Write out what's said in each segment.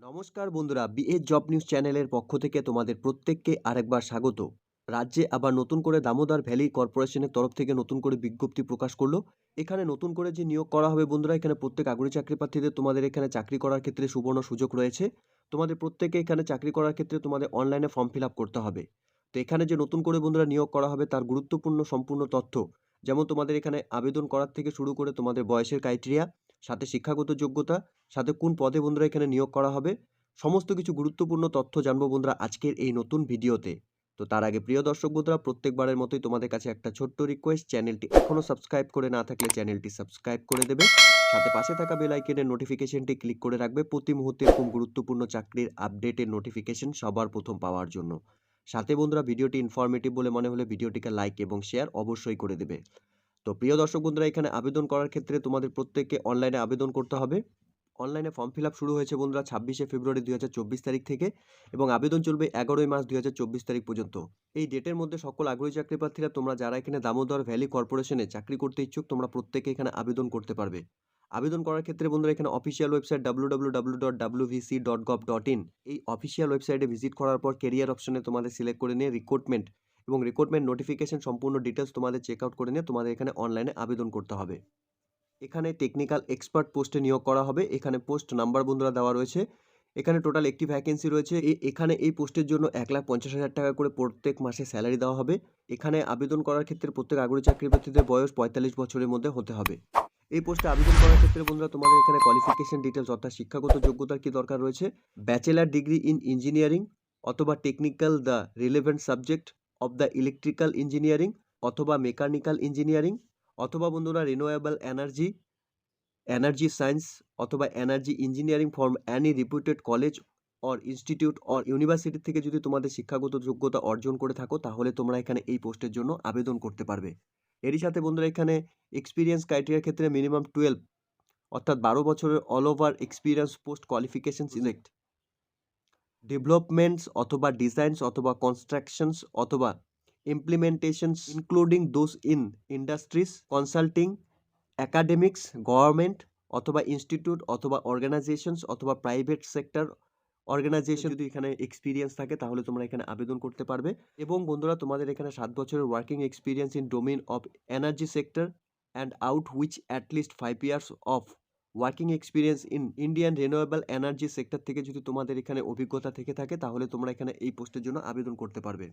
নমস্কার বন্ধুরা BA job news চ্যানেলের পক্ষ থেকে তোমাদের প্রত্যেককে আরেকবার স্বাগত। রাজ্যে আবার নতুন করে দামোদর ভ্যালি কর্পোরেশনের তরফ থেকে নতুন করে বিজ্ঞপ্তি প্রকাশ করল। এখানে নতুন করে যে নিয়োগ করা হবে বন্ধুরা, এখানে প্রত্যেক আগ্রহী চাকরি প্রার্থীদের তোমাদের এখানে চাকরি করার ক্ষেত্রে সুবর্ণ সুযোগ রয়েছে। তোমাদের প্রত্যেকে এখানে চাকরি করার ক্ষেত্রে তোমাদের অনলাইনে ফর্ম ফিল করতে হবে। তো এখানে যে নতুন করে বন্ধুরা নিয়োগ করা হবে তার গুরুত্বপূর্ণ সম্পূর্ণ তথ্য, যেমন তোমাদের এখানে আবেদন করার থেকে শুরু করে তোমাদের বয়সের ক্রাইটেরিয়া সাথে শিক্ষাগত যোগ্যতা, সাথে কোন পদে বন্ধুরা এখানে নিয়োগ করা হবে, সমস্ত কিছু গুরুত্বপূর্ণ তথ্য জানব বন্ধুরা আজকের এই নতুন ভিডিওতে। তো তার আগে প্রিয় দর্শক বন্ধুরা, প্রত্যেকবারের মতোই তোমাদের কাছে একটা ছোট্ট রিকোয়েস্ট চ্যানেলটি এখনও সাবস্ক্রাইব করে না থাকলে চ্যানেলটি সাবস্ক্রাইব করে দেবে। সাথে পাশে থাকা বেল আইকনের নোটিফিকেশনটি ক্লিক করে রাখবে, প্রতি মুহূর্তে এরকম গুরুত্বপূর্ণ চাকরির আপডেটের নোটিফিকেশন সবার প্রথম পাওয়ার জন্য। সাথে বন্ধুরা, ভিডিওটি ইনফরমেটিভ বলে মনে হলে ভিডিওটিকে লাইক এবং শেয়ার অবশ্যই করে দেবে। তো প্রিয় দর্শক বন্ধুরা, এখানে আবেদন করার ক্ষেত্রে তোমাদের প্রত্যেককে অনলাইনে আবেদন করতে হবে। অনলাইনে ফর্ম ফিল শুরু হয়েছে বন্ধুরা ছাব্বিশে ফেব্রুয়ারি দুই তারিখ থেকে এবং আবেদন চলবে এগারোই মার্চ দুই তারিখ পর্যন্ত। এই ডেটের মধ্যে সকল আগ্রহী চাকরি প্রার্থীরা তোমরা যারা এখানে দামোদর ভ্যালি কর্পোরেশনে চাকরি করতে ইচ্ছুক, তোমরা প্রত্যেকে এখানে আবেদন করতে পারবে। আবেদন করার ক্ষেত্রে বন্ধুরা, এখানে অফিসিয়াল ওয়েবসাইট ডাব্লু এই অফিসিয়াল ওয়েবসাইটে ভিজিট করার পর কেরিয়ার অপশনে তোমাদের সিলেক্ট করে নিয়ে রিক্রুটমেন্ট এবং রিক্রুটমেন্ট নোটিফিকেশন সম্পূর্ণ ডিটেলস তোমাদের চেক আউট করে নিয়ে তোমাদের এখানে অনলাইনে আবেদন করতে হবে। এখানে টেকনিক্যাল এক্সপার্ট পোস্টে নিয়োগ করা হবে। এখানে পোস্ট নাম্বার বন্ধুরা দেওয়া রয়েছে। এখানে টোটাল একটি ভ্যাকেন্সি রয়েছে। এখানে এই পোস্টের জন্য এক লাখ পঞ্চাশ হাজার টাকা করে প্রত্যেক মাসে স্যালারি দেওয়া হবে। এখানে আবেদন করার ক্ষেত্রে প্রত্যেক আগ্রহী চাকরি প্রার্থীদের বয়স পঁয়তাল্লিশ বছরের মধ্যে হতে হবে। এই পোস্টে আবেদন করার ক্ষেত্রে বন্ধুরা তোমাদের এখানে কোয়ালিফিকেশন ডিটেলস অর্থাৎ শিক্ষাগত যোগ্যতার কি দরকার রয়েছে? ব্যাচেলার ডিগ্রি ইন ইঞ্জিনিয়ারিং অথবা technical the relevant subject of the electrical engineering অথবা মেকানিক্যাল ইঞ্জিনিয়ারিং অথবা বন্ধুরা রিনোয়েবল এনার্জি এনার্জি সায়েন্স অথবা energy engineering from any reputed college or institute or university থেকে যদি তোমাদের শিক্ষাগত যোগ্যতা অর্জন করে থাকো, তাহলে তোমরা এখানে এই পোস্টের জন্য আবেদন করতে পারবে। এরই সাথে বন্ধুরা এখানে এক্সপিরিয়েন্স ক্রাইটেরিয়ার ক্ষেত্রে মিনিমাম টুয়েলভ অর্থাৎ বারো বছরের all over experience post qualification select developments অথবা ডিজাইনস অথবা কনস্ট্রাকশনস অথবা implementations including those in industries consulting academics government অথবা ইনস্টিটিউট অথবা অর্গানাইজেশনস অথবা প্রাইভেট সেক্টর অর্গানাইজেশন যদি এখানে এক্সপিরিয়েন্স থাকে, তাহলে তোমরা এখানে আবেদন করতে পারবে। এবং বন্ধুরা, তোমাদের এখানে সাত বছরের working experience in domain of energy sector and out which at least five years of working experience in Indian renewable energy sector থেকে যদি তোমাদের এখানে অভিজ্ঞতা থেকে থাকে, তাহলে তোমরা এখানে এই পোস্টের জন্য আবেদন করতে পারবে।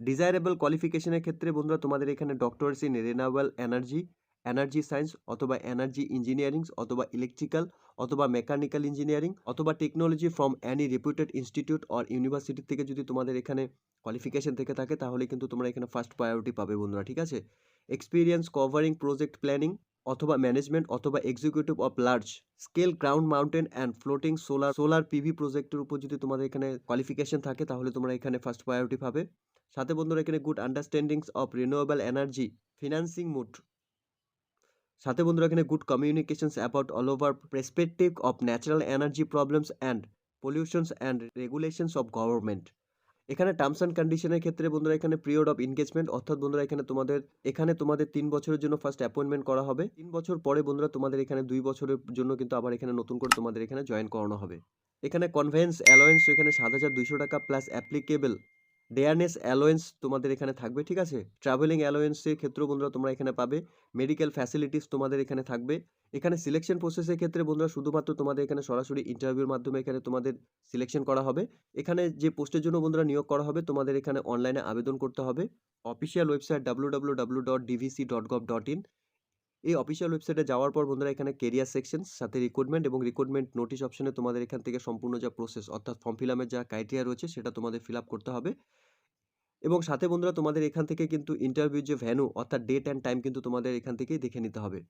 ডিজায়ারেবল কোয়ালিফিকেশনের ক্ষেত্রে বন্ধুরা, তোমাদের এখানে doctors in renewable energy energy science অথবা এনার্জি ইঞ্জিনিয়ারিং অথবা ইলেকট্রিক্যাল অথবা মেকানিক্যাল ইঞ্জিনিয়ারিং অথবা technology from any reputed institute or university থেকে যদি তোমাদের এখানে কোয়ালিফিকেশন থেকে থাকে, তাহলে কিন্তু তোমরা এখানে ফার্স্ট প্রায়োরিটি পাবে বন্ধুরা, ঠিক আছে? এক্সপিরিয়েন্স কভারিং প্রজেক্ট প্ল্যানিং অথবা ম্যানেজমেন্ট অথবা executive of large scale ground mountain and floating solar solar PV প্রজেক্টের উপর যদি তোমাদের এখানে কোয়ালিফিকেশন থাকে, তাহলে তোমরা এখানে ফার্স্ট প্রায়োরিটি পাবে। সাথে বন্ধুরা, এখানে good understandings of renewable energy financing mood সাথে বন্ধুরা, এখানে good communications about all over perspective of natural energy problems and pollutions and regulations of government এখানে টার্মস অ্যান্ড কন্ডিশনের ক্ষেত্রে বন্ধুরা এখানে পিরিয়ড অফ এনগেজমেন্ট অর্থাৎ বন্ধুরা এখানে তোমাদের এখানে তোমাদের তিন বছরের জন্য ফার্স্ট অ্যাপয়েন্টমেন্ট করা হবে। তিন বছর পরে বন্ধুরা তোমাদের এখানে দুই বছরের জন্য কিন্তু আবার এখানে নতুন করে তোমাদের এখানে জয়েন করানো হবে। এখানে কনভেন্স অ্যালোয়েন্স এখানে সাত হাজার দুইশো টাকা প্লাস অ্যাপ্লিকেবল ডেয়ারনেস অ্যালোয়েন্স তোমাদের এখানে থাকবে, ঠিক আছে? ট্রাভেলিং অ্যালোয়েন্সের ক্ষেত্রেও বন্ধুরা তোমরা এখানে পাবে। মেডিকেল ফ্যাসিলিটিস তোমাদের এখানে থাকবে। এখানে সিলেকশন প্রসেসের ক্ষেত্রে বন্ধুরা শুধুমাত্র তোমাদের এখানে সরাসরি ইন্টারভিউর মাধ্যমে এখানে তোমাদের সিলেকশন করা হবে। এখানে যে পোস্টের জন্য বন্ধুরা নিয়োগ করা হবে, তোমাদের এখানে অনলাইনে আবেদন করতে হবে। Official website W W W dot DVC dot gov dot in এই অফিসিয়াল ওয়েবসাইটে যাওয়ার পর বন্ধুরা এখানে কেরিয়ার সেকশন সাথে রিক্রুটমেন্ট এবং রিক্রুটমেন্ট নোটিশ অপশনে তোমাদের এখান থেকে সম্পূর্ণ যা প্রসেস অর্থাৎ ফর্ম ফিল যা ক্রাইটেরিয়া রয়েছে সেটা তোমাদের ফিল আপ করতে হবে। এবং সাথে বন্ধুরা তোমাদের এখান থেকে কিন্তু ইন্টারভিউ যে ভ্যানু অর্থাৎ ডেট অ্যান্ড টাইম কিন্তু তোমাদের এখান থেকেই দেখে নিতে হবে।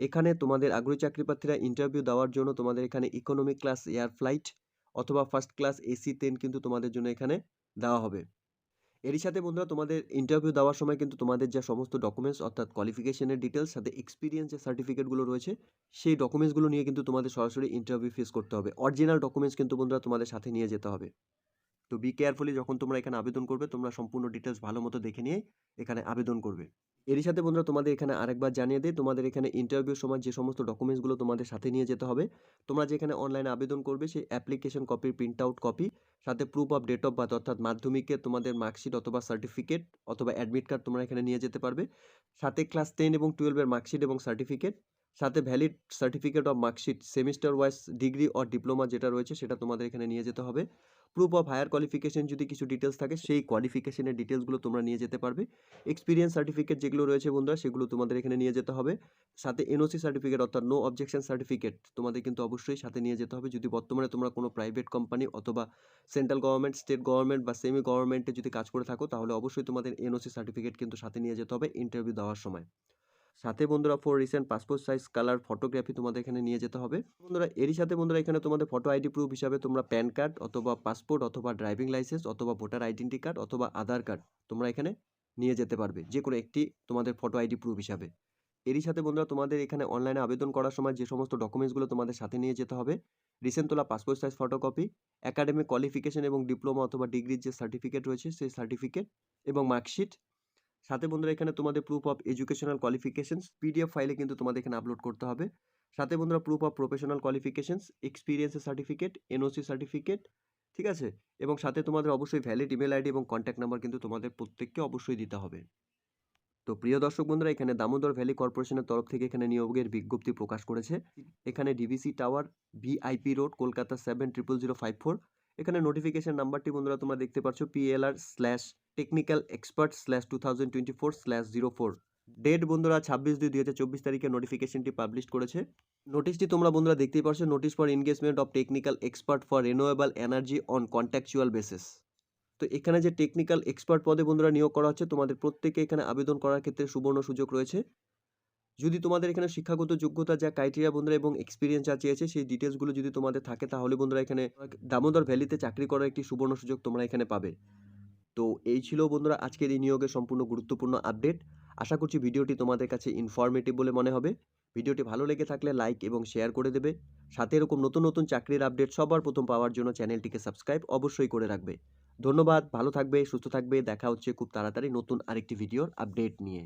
এখানে তোমাদের আগ্রহী চাকরি প্রার্থীরা ইন্টারভিউ দেওয়ার জন্য তোমাদের এখানে ইকোনমিক ক্লাস এয়ার ফ্লাইট অথবা ফার্স্ট ক্লাস এসি ট্রেন কিন্তু তোমাদের জন্য এখানে দেওয়া হবে। এরই সাথে বন্ধুরা তোমাদের ইন্টারভিউ দেওয়ার সময় কিন্তু তোমাদের যে সমস্ত ডকুমেন্টস অর্থাৎ কোয়ালিফিকেশনের ডিটেলস সাথে এক্সপিরিয়েন্স যে সার্টিফিকেটগুলো রয়েছে, সেই ডকুমেন্টসগুলো নিয়ে কিন্তু তোমাদের সরাসরি ইন্টারভিউ ফেস করতে হবে। অরিজিনাল ডকুমেন্টস কিন্তু বন্ধুরা তোমাদের সাথে নিয়ে যেতে হবে। তো বি কেয়ারফুলি যখন তোমরা এখানে আবেদন করবে, তোমরা সম্পূর্ণ ডিটেলস ভালো মতো দেখে নিয়ে এখানে আবেদন করবে। এরই সাথে বন্ধুরা তোমাদের এখানে আরেকবার জানিয়ে দিই, তোমাদের এখানে ইন্টারভিউর সময় যে সমস্ত ডকুমেন্টসগুলো তোমাদের সাথে নিয়ে যেতে হবে, তোমরা যেখানে অনলাইনে আবেদন করবে সেই অ্যাপ্লিকেশন কপির প্রিন্ট আউট কপি সাথে proof of date of birth অর্থাৎ মাধ্যমিকের তোমাদের মার্কশিট অথবা সার্টিফিকেট অথবা অ্যাডমিট কার্ড তোমরা এখানে নিয়ে যেতে পারবে, সাথে ক্লাস টেন এবং টুয়েলভের মার্কশিট এবং সার্টিফিকেট সাথে valid certificate of marksheet semester wise degree or diploma যেটা রয়েছে সেটা তোমাদের এখানে নিয়ে যেতে হবে। প্রুফ অফ হায়ার কোয়ালিফিকেশন যদি কিছু ডিটেলস থাকে, সেই কোয়ালিফিকেশনের ডিটেলসগুলো তোমরা নিয়ে যেতে পারবে। এক্সপিরিয়েন্স সার্টিফিকেট যেগুলো রয়েছে বন্ধুরা, সেগুলো তোমাদের এখানে নিয়ে যেতে হবে। সাথে এনওসি সার্টিফিকেট অর্থাৎ নো অবজেকশন সার্টিফিকেট তোমাদের কিন্তু অবশ্যই সাথে নিয়ে যেতে হবে। যদি বর্তমানে তোমরা কোনো প্রাইভেট কোম্পানি অথবা সেন্ট্রাল গভর্নমেন্ট স্টেট গভর্নমেন্ট বা সেমি গভর্নমেন্টে যদি কাজ করে থাকো, তাহলে অবশ্যই তোমাদের এনওসি সার্টিফিকেট কিন্তু সাথে নিয়ে যেতে হবে ইন্টারভিউ দেওয়ার সময়। সাথে বন্ধুরা for recent passport size colour photography তোমাদের এখানে নিয়ে যেতে হবে। বন্ধুরা, এরই সাথে বন্ধুরা, এখানে তোমাদের ফটো আইডি প্রুফ হিসাবে তোমরা প্যান কার্ড অথবা পাসপোর্ট অথবা ড্রাইভিং লাইসেন্স অথবা ভোটার আইডেন্টি কার্ড অথবা আধার কার্ড তোমরা এখানে নিয়ে যেতে পারবে। যে কোনো একটি তোমাদের ফটো আইডি প্রুফ হিসাবে। এরই সাথে বন্ধুরা, তোমাদের এখানে অনলাইনে আবেদন করার সময় যে সমস্ত ডকুমেন্টসগুলো তোমাদের সাথে নিয়ে যেতে হবে রিসেন্ট তোলা passport size photocopy academic qualification এবং ডিপ্লোমা অথবা ডিগ্রির যে সার্টিফিকেট রয়েছে, সেই সার্টিফিকেট এবং মার্কশিট সাথে বন্ধুরা এখানে তোমাদের proof of educational qualifications PDF ফাইলে কিন্তু তোমাদের এখানে আপলোড করতে হবে। সাথে বন্ধুরা প্রুফ অফ প্রফেশনাল কোয়ালিফিকেশনস এক্সপিরিয়েন্সের সার্টিফিকেট এনওসি সার্টিফিকেট ঠিক আছে? এবং সাথে তোমাদের অবশ্যই ভ্যালিড ইমেল আইডি এবং কন্ট্যাক্ট নাম্বার কিন্তু তোমাদের প্রত্যেককে অবশ্যই দিতে হবে। তো প্রিয় দর্শক বন্ধুরা, এখানে দামোদর ভ্যালি কর্পোরেশনের তরফ থেকে এখানে নিয়োগের বিজ্ঞপ্তি প্রকাশ করেছে। এখানে DVC tower VIP road Kolkata seven triple zero five four এখানে নোটিফিকেশন নাম্বারটি বন্ধুরা তোমরা দেখতে পাচ্ছ PLR slash technical expert slash two thousand twenty four slash zero four date বন্ধুরা ছাব্বিশ দুই দুই হাজার চব্বিশ তারিখে নোটিফিকেশনটি পাবলিশ করেছে। নোটিশটি তোমরা বন্ধুরা দেখতেই পারছ notice for engagement of technical expert for renewable energy on contractual basis তো এখানে যে টেকনিক্যাল এক্সপার্ট পদে বন্ধুরা নিয়োগ করা হচ্ছে, তোমাদের প্রত্যেকে এখানে আবেদন করার ক্ষেত্রে সুবর্ণ সুযোগ রয়েছে। যদি তোমাদের এখানে শিক্ষাগত যোগ্যতা যা ক্রাইটেরিয়া বন্ধুরা এবং এক্সপিরিয়েন্স যা চেয়েছে, সেই ডিটেলসগুলো যদি তোমাদের থাকে, তাহলে বন্ধুরা এখানে দামোদর ভ্যালিতে চাকরি করার একটি সুবর্ণ সুযোগ তোমরা এখানে পাবে। তো এই ছিল বন্ধুরা আজকের এই নিয়োগের সম্পূর্ণ গুরুত্বপূর্ণ আপডেট আশা করছি ভিডিওটি তোমাদের কাছে ইনফরমেটিভ বলে মনে হবে। ভিডিওটি ভালো লেগে থাকলে লাইক এবং শেয়ার করে দেবে। সাথে এরকম নতুন নতুন চাকরির আপডেট সবার প্রথম পাওয়ার জন্য চ্যানেলটিকে সাবস্ক্রাইব অবশ্যই করে রাখবে। ধন্যবাদ, ভালো থাকবে, সুস্থ থাকবে। দেখা হচ্ছে খুব তাড়াতাড়ি নতুন আরেকটি ভিডিওর আপডেট নিয়ে।